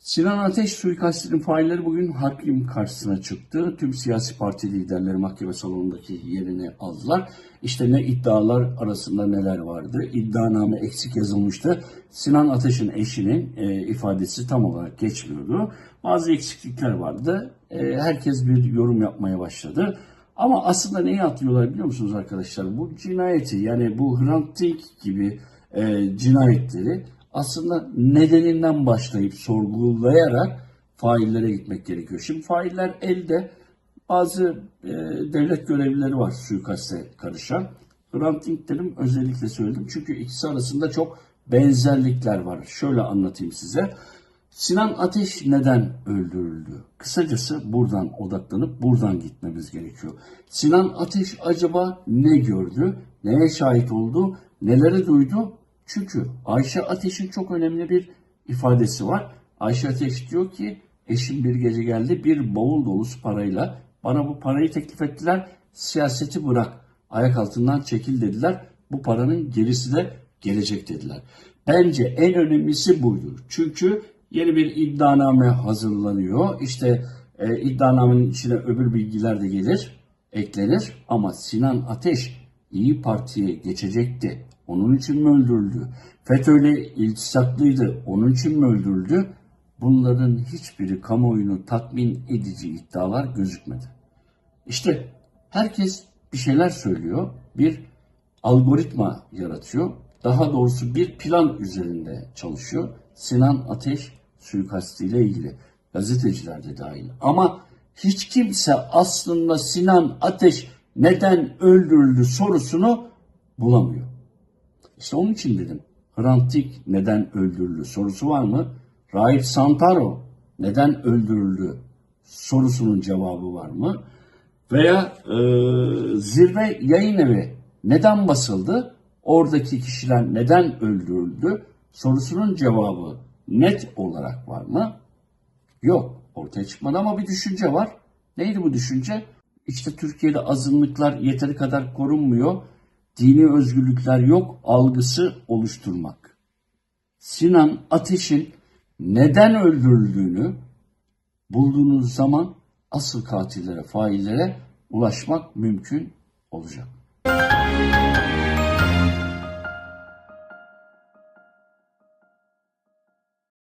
Sinan Ateş suikastinin failleri bugün hakim karşısına çıktı. Tüm siyasi parti liderleri mahkeme salonundaki yerini aldılar. İşte ne iddialar arasında neler vardı. İddianame eksik yazılmıştı. Sinan Ateş'in eşinin e, ifadesi tam olarak geçmiyordu. Bazı eksiklikler vardı. E, herkes bir yorum yapmaya başladı. Ama aslında neyi atlıyorlar biliyor musunuz arkadaşlar? Bu cinayeti yani bu Hrant Dink gibi e, cinayetleri aslında nedeninden başlayıp sorgulayarak faillere gitmek gerekiyor. Şimdi failler elde bazı e, devlet görevlileri var suikaste karışan. Hrant Dink dedim özellikle söyledim çünkü ikisi arasında çok benzerlikler var. Şöyle anlatayım size. Sinan Ateş neden öldürüldü? Kısacası buradan odaklanıp buradan gitmemiz gerekiyor. Sinan Ateş acaba ne gördü? Neye şahit oldu? Neleri duydu? Çünkü Ayşe Ateş'in çok önemli bir ifadesi var. Ayşe Ateş diyor ki eşim bir gece geldi bir bavul dolusu parayla bana bu parayı teklif ettiler. Siyaseti bırak ayak altından çekil dediler. Bu paranın gerisi de gelecek dediler. Bence en önemlisi buydu. Çünkü yeni bir iddianame hazırlanıyor. İşte e, iddianamenin içine öbür bilgiler de gelir, eklenir. Ama Sinan Ateş İyi Parti'ye geçecekti. Onun için mi öldürüldü? FETÖ'yle iltisaklıydı. Onun için mi öldürüldü? Bunların hiçbiri kamuoyunu tatmin edici iddialar gözükmedi. İşte herkes bir şeyler söylüyor. Bir algoritma yaratıyor. Daha doğrusu bir plan üzerinde çalışıyor. Sinan Ateş suikastiyle ilgili. Gazeteciler de dahil. Ama hiç kimse aslında Sinan Ateş neden öldürüldü sorusunu bulamıyor. İşte onun için dedim. Hrant Dink neden öldürüldü sorusu var mı? Raif Santaro neden öldürüldü sorusunun cevabı var mı? Veya e, zirve yayın evi neden basıldı? Oradaki kişiler neden öldürüldü? Sorusunun cevabı net olarak var mı? Yok. Ortaya çıkmadı ama bir düşünce var. Neydi bu düşünce? İşte Türkiye'de azınlıklar yeteri kadar korunmuyor. Dini özgürlükler yok algısı oluşturmak. Sinan Ateş'in neden öldürüldüğünü bulduğunuz zaman asıl katillere, faillere ulaşmak mümkün olacak.